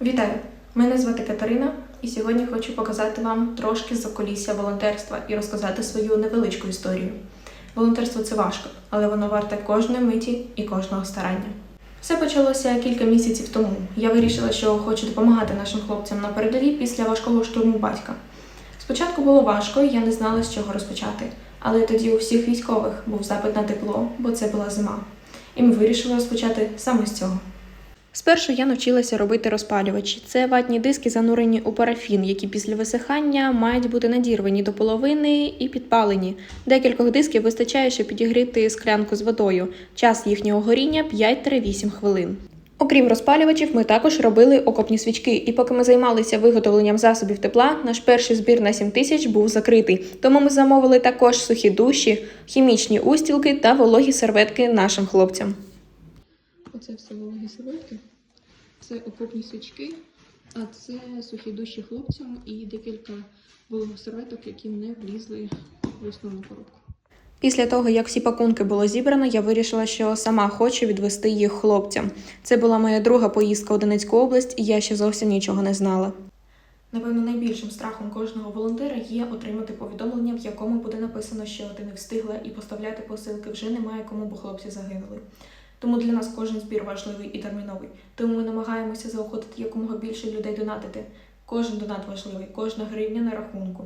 Вітаю! Мене звати Катерина, і сьогодні хочу показати вам трошки з околісся волонтерства і розказати свою невеличку історію. Волонтерство це важко, але воно варте кожної миті і кожного старання. Все почалося кілька місяців тому. Я вирішила, що хочу допомагати нашим хлопцям на передовій після важкого штурму батька. Спочатку було важко, і я не знала, з чого розпочати. Але тоді у всіх військових був запит на тепло, бо це була зима. І ми вирішили розпочати саме з цього. Спершу я навчилася робити розпалювачі. Це ватні диски, занурені у парафін, які після висихання мають бути надірвані до половини і підпалені. Декількох дисків вистачає, щоб підігріти склянку з водою. Час їхнього горіння 5-8 хвилин. Окрім розпалювачів, ми також робили окопні свічки, і поки ми займалися виготовленням засобів тепла, наш перший збір на 7 тисяч був закритий. Тому ми замовили також сухі душі, хімічні устілки та вологі серветки нашим хлопцям. Оце все вологі серветки, це окопні свічки, а це сухі душі хлопцям і декілька вологих серветок, які не влізли в основну коробку. Після того, як всі пакунки було зібрано, я вирішила, що сама хочу відвести їх хлопцям. Це була моя друга поїздка у Донецьку область, і я ще зовсім нічого не знала. Напевно, найбільшим страхом кожного волонтера є отримати повідомлення, в якому буде написано, що ти не встигла і поставляти посилки вже немає кому, бо хлопці загинули. Тому для нас кожен збір важливий і терміновий. Тому ми намагаємося заохотити якомога більше людей донатити. Кожен донат важливий, кожна гривня на рахунку.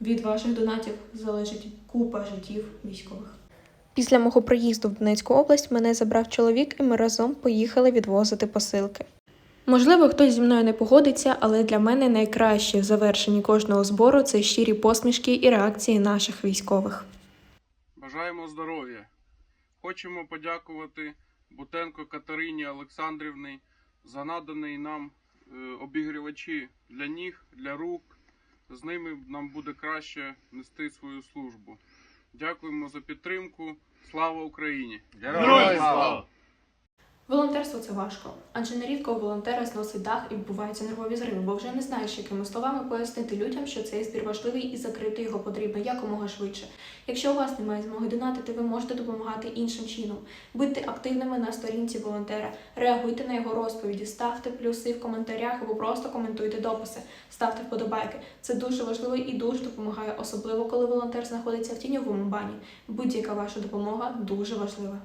Від ваших донатів залежить купа життів військових. Після мого приїзду в Донецьку область мене забрав чоловік, і ми разом поїхали відвозити посилки. Можливо, хтось зі мною не погодиться, але для мене найкраще в завершенні кожного збору це щирі посмішки і реакції наших військових. Бажаємо здоров'я. Хочемо подякувати Бутенко Катерині Олександрівні за надані нам е, обігрівачі для ніг, для рук. З ними нам буде краще нести свою службу. Дякуємо за підтримку. Слава Україні! Героям слава! Волонтерство це важко, адже нерідко у волонтера зносить дах і відбуваються нервові зриви, бо вже не знаєш, якими словами пояснити людям, що цей збір важливий і закрити його потрібно якомога швидше. Якщо у вас немає змоги донатити, ви можете допомагати іншим чином. Будьте активними на сторінці волонтера, реагуйте на його розповіді, ставте плюси в коментарях або просто коментуйте дописи, ставте вподобайки. Це дуже важливо і дуже допомагає, особливо коли волонтер знаходиться в тіньовому бані. Будь-яка ваша допомога дуже важлива.